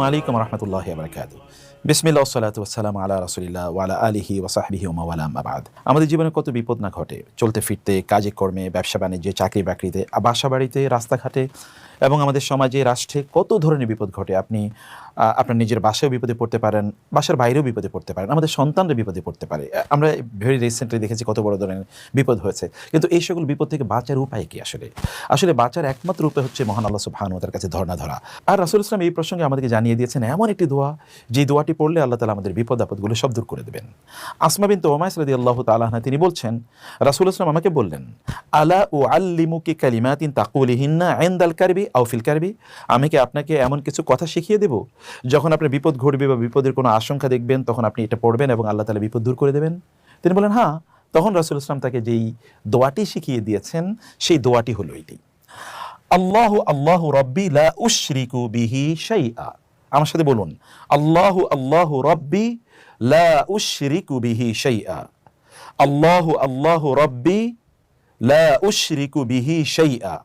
আলাইকুম রহমতুল্লাহ বিসমিল্লা সালাত ওসালাম আল্লাহ রসুলিল্লাহ ওয়ালা আমাদের জীবনে কত বিপদ না ঘটে, চলতে ফিরতে, কাজে কর্মে, ব্যবসা বাণিজ্যে, চাকরি বাকরিতে, বাসা বাড়িতে, রাস্তাঘাটে এবং আমাদের সমাজে, রাষ্ট্রে কত ধরনের বিপদ ঘটে? আপনি আপনার নিজের বাসায়ও বিপদে পড়তে পারেন, বাসার বাইরেও বিপদে পড়তে পারেন, আমাদের সন্তানরা বিপদে পড়তে পারে। আমরা ভেরি রিসেন্টলি দেখেছি কত বড় ধরনের বিপদ হয়েছে। কিন্তু এই সকল বিপদ থেকে বাঁচার উপায় কি আসলে? আসলে বাঁচার একমাত্র উপায় হচ্ছে মহান আল্লাহ সুবহানাহু ওয়া কাছে ধর্ণা ধরা। আর রাসূল ইসলাম এই প্রসঙ্গে আমাদেরকে জানিয়ে দিয়েছেন, এমন একটি দোয়া, যে দোয়াটি পড়লে আল্লাহ তাআলা আমাদের বিপদ, আপদগুলো সব দূর করে দেবেন। আসমা বিনতে ওমাইস রাদিয়াল্লাহু তাআলা আনহা, তিনি বলছেন, রাসূল ইসলাম আমাকে বললেন, আলা ও আল্লিমুকি কালিমাতিন তাকুলিহিন্না ইনদাল কারবি? আও ফিল কারবি, আমি কি আপনাকে এমন কিছু কথা শিখিয়ে দেব? যখন আপনার বিপদ ঘটবে বা বিপদের কোনো আশঙ্কা দেখবেন, তখন আপনি এটা পড়বেন এবং আল্লাহ তাআলা বিপদ দূর করে দেবেন। তিনি বলেন হ্যাঁ। তখন রাসূল ইসলাম তাকে যেই দোয়াটি শিখিয়ে দিয়েছেন, সেই দোয়াটি হলো এটি। আল্লাহ আল্লাহ রব্বি লা উশরিকু বিহি শাইআ। আমার সাথে বলুন, আল্লাহ আল্লাহ রব্বি লা উশরিকু বিহি শাইআ। আল্লাহ আল্লাহ রব্বি লা উশরিকু বিহি শাইআ।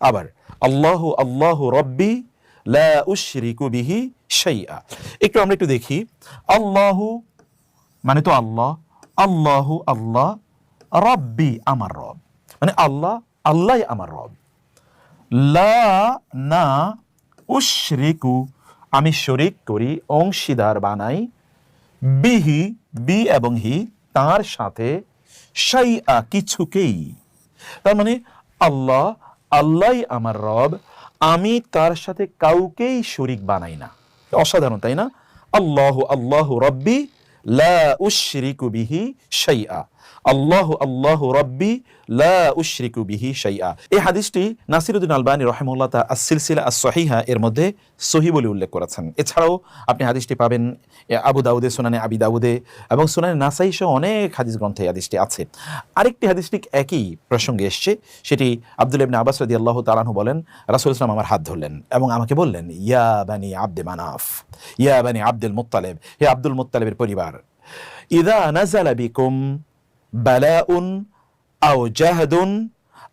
আবার আল্লাহ আল্লাহ রব্বি লা উশরিকু বিহি একটু আমরা একটু দেখি। আল্লাহু মানে তো আল্লাহ, আল্লাহু আল্লাহ রব্বি আমার রব। মানে আল্লাহ আল্লাহ আমার রব। লা না আমি শরিক করি, অংশীদার বানাই, বিহি, বি এবং হি, তার সাথে সাইয়া কিছুকেই। তার মানে আল্লাহ আল্লাহ আমার রব, আমি তার সাথে কাউকেই শরিক বানাই না। অসাধারণ, তাই না? আল্লাহ আল্লাহ রব্বি লা উশরিকু বিহি শাইআ। আল্লাহ আল্লাহ রব্বি, লা উশরিকু বিহি শাইআ। এই হাদিসটি নাসিরুদ্দিন আলবানী রহমুল্লাহ তা আসিলসিলা আস সহিহা এর মধ্যে সহি বলে উল্লেখ করেছেন। এছাড়াও আপনি হাদিসটি পাবেন আবু দাউদে, সুনানে আবি দাউদে এবং সুনানে নাসাই সহ অনেক হাদিস গ্রন্থে হাদিসটি আছে। আরেকটি হাদিস ঠিক একই প্রসঙ্গে এসছে, সেটি আব্দুল ইবনে আব্বাস রাদিয়াল্লাহু তাআলাহু বলেন, রাসূল ইসলাম আমার হাত ধরলেন এবং আমাকে বললেন, ইয়া বানি আব্দে মানাফ, ইয়া বানি আব্দুল মুত্তালিব, হে আব্দুল মুত্তালিবের পরিবার ইদা নাজালা বিকুম বালাউন আও জাহাদুন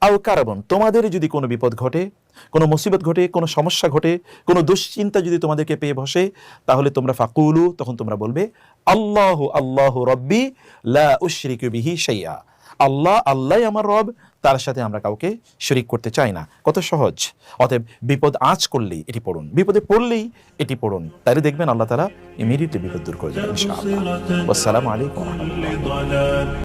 আও কারাবন তোমাদের যদি কোনো বিপদ ঘটে, কোনো মুসিবত ঘটে, কোনো সমস্যা ঘটে, কোনো দুশ্চিন্তা যদি তোমাদেরকে পেয়ে বসে, তাহলে তোমরা ফাকুলু, তখন তোমরা বলবে, আল্লাহ আল্লাহ রব্বি লা উশরিকু বিহি শাইআ আল্লাহ আল্লাহ আমার রব, তার সাথে আমরা কাউকে শরিক করতে চাই না। কত সহজ। অতএব বিপদ আঁচ করলেই এটি পড়ুন। বিপদে পড়লেই এটি পড়ুন। তাহলে দেখবেন আল্লাহ তারা ইমিডিয়েটলি বিপদ দূর করে দেবেন আসসালামু আলাইকুম